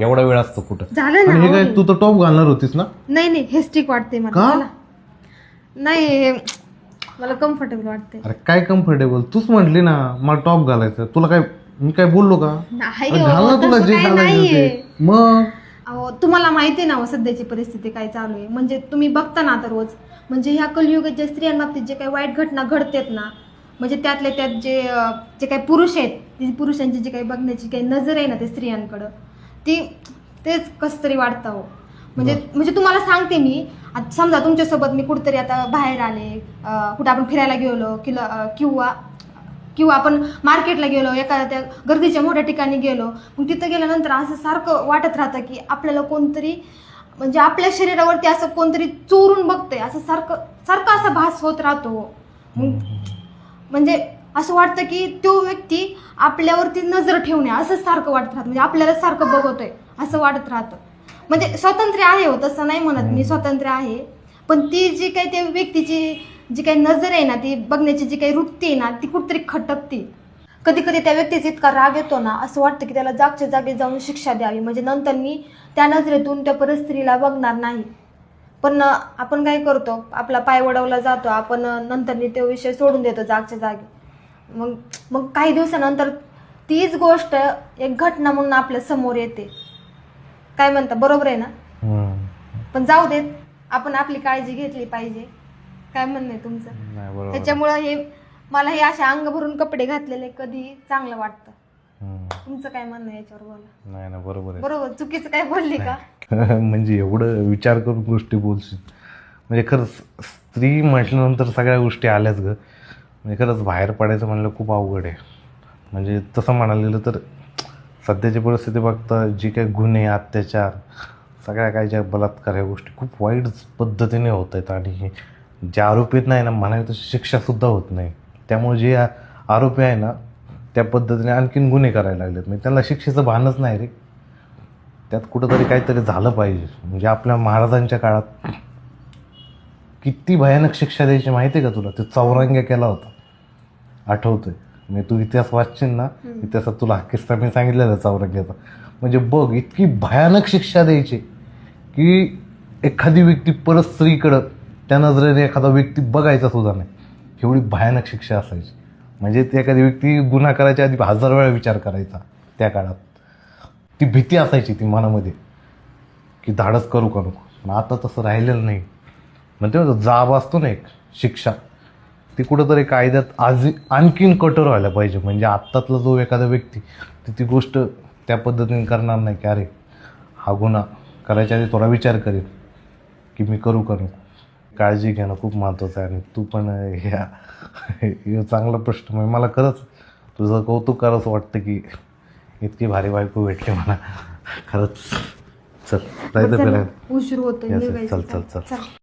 एवढा वेळ असतो कुठं? झालं हे ना काय हो. तू तर टॉप घालणार होतीस ना? नाही नाही हे स्टिक वाटते मला. का? नाही हे मला कम्फर्टेबल वाटते अरे काय कम्फर्टेबल तूच म्हटली ना मला टॉप घालायचं. तुला काय मी काय बोललो का? नाही अरे हो, घाल ना तुला तसं जे काही घालायचं नाहीये. ते. मग? अहो तुम्हाला माहिती आहे ना हो सध्याची परिस्थिती काय चालू आहे. म्हणजे तुम्ही बघता ना आता रोज. म्हणजे ह्या कलियुगात ज्या स्त्रियांबाबतीत जे काही वाईट घटना घडतात ना म्हणजे त्यातल्या त्यात जे अं, जे काही पुरुष आहेत ती पुरुषांची जी काही बघण्याची काही नजर आहे ना त्या स्त्रियांकडं ती तेच कसं तरी वाटतं हो. म्हणजे म्हणजे तुम्हाला सांगते मी आता समजा तुमच्यासोबत मी कुठेतरी आता बाहेर आले अं, कुठं आपण फिरायला गेलो किंवा अं, किंवा किंवा आपण मार्केटला गेलो एखाद्या गर्दीच्या मोठ्या ठिकाणी गेलो मग तिथं गेल्यानंतर असं सारखं वाटत राहतं की आपल्याला कोणतरी म्हणजे आपल्या शरीरावरती असं कोणतरी चोरून बघतंय असं सारखं सारखं असा भास होत राहतो. मग म्हणजे असं वाटतं की तो व्यक्ती आपल्यावरती नजर ठेवणे असं सारखं वाटत राहतं. म्हणजे आपल्याला सारखं बघतोय असं वाटत राहतं. म्हणजे स्वातंत्र्य आहे हो तसं नाही म्हणत मी स्वातंत्र्य आहे. पण ती जी काही त्या व्यक्तीची जी काही नजर आहे ना ती बघण्याची जी काही वृत्ती आहे ना ती कुठतरी खटकते. कधी कधी त्या व्यक्तीचा इतका राग येतो ना असं वाटतं की त्याला जागच्या जागी जाऊन शिक्षा द्यावी. म्हणजे नंतर मी त्या नजरेतून त्या परिस्थितीला बघणार नाही. पण आपण काय करतो आपला पाय वडवला जातो आपण नंतर तो विषय सोडून देतो जागच्या जागी. मग मग काही दिवसानंतर तीच गोष्ट एक घटना म्हणून आपल्यासमोर येते. काय म्हणता बरोबर आहे ना. पण जाऊ देत आपण आपली काळजी घेतली पाहिजे. काय म्हणणं आहे तुमचं? नाही बरोबर. त्याच्यामुळं हे मला हे असे अंग भरून कपडे घातलेले कधी चांगलं वाटतं. हम्म. तुमचं काय म्हणणं आहे याच्यावर बोला. नाही ना बरोबर आहे. बरोबर चुकीचं काय बोलली का? म्हणजे एवढं विचार करून गोष्टी बोलशील. म्हणजे खरंच स्त्री म्हटल्यानंतर सगळ्या गोष्टी आल्याच ग. म्हणजे खरंच बाहेर पडायचं म्हणलं खूप अवघड आहे. म्हणजे तसं म्हणालेलं तर सध्याची परिस्थिती बघता जी काही गुन्हे अत्याचार सगळ्या काय ज्या बलात्कार ह्या गोष्टी खूप वाईट पद्धतीने होत आहेत आणि जे आरोपीत नाही ना म्हणावी तशी शिक्षासुद्धा होत नाही. त्यामुळे जे आरोपी आहे ना त्या पद्धतीने आणखीन गुन्हे करायला लागलेत. म्हणजे त्यांना शिक्षेचं भानच नाही रे. त्यात कुठंतरी काहीतरी झालं पाहिजे. म्हणजे आपल्या महाराजांच्या काळात किती भयानक शिक्षा द्यायची माहिती आहे का तुला? ते चौरंग्या केला होता. आठवतोय. म्हणजे तू इतिहास वाचशील ना इतिहासात तुला हा किस्सा मी सांगितलेला चौरंग्याचा म्हणजे बघ इतकी भयानक शिक्षा द्यायची की एखादी व्यक्ती परत स्त्रीकडं त्या नजरेने एखादा व्यक्ती बघायचा सुद्धा नाही. एवढी भयानक शिक्षा असायची. म्हणजे ती एखादी व्यक्ती गुन्हा करायच्या आधी हजार वेळा विचार करायचा त्या काळात. ती भीती असायची ती मनामध्ये की धाडस करू का नको. पण आता तसं राहिलेलं नाही. म्हणते होतं जाब असतो ना एक शिक्षा. ती कुठंतरी कायद्यात आज आणखीन कठोर व्हायला पाहिजे. म्हणजे आत्तातला जो एखादा व्यक्ती ती ती गोष्ट त्या पद्धतीने करणार नाही की अरे हा गुन्हा करायच्या आधी थोडा विचार करेल की मी करू का नको? काळजी घेणं खूप महत्त्वाचं आहे आणि तू पण ह्या चांगला प्रश्न म्हणजे मला खरंच तुझं कौतुक करावंसं वाटतं की इतकी भारी बायको भेटली मला. खरंच. चल जायचं फिरायला. उशीर चल, चल, चल. चल.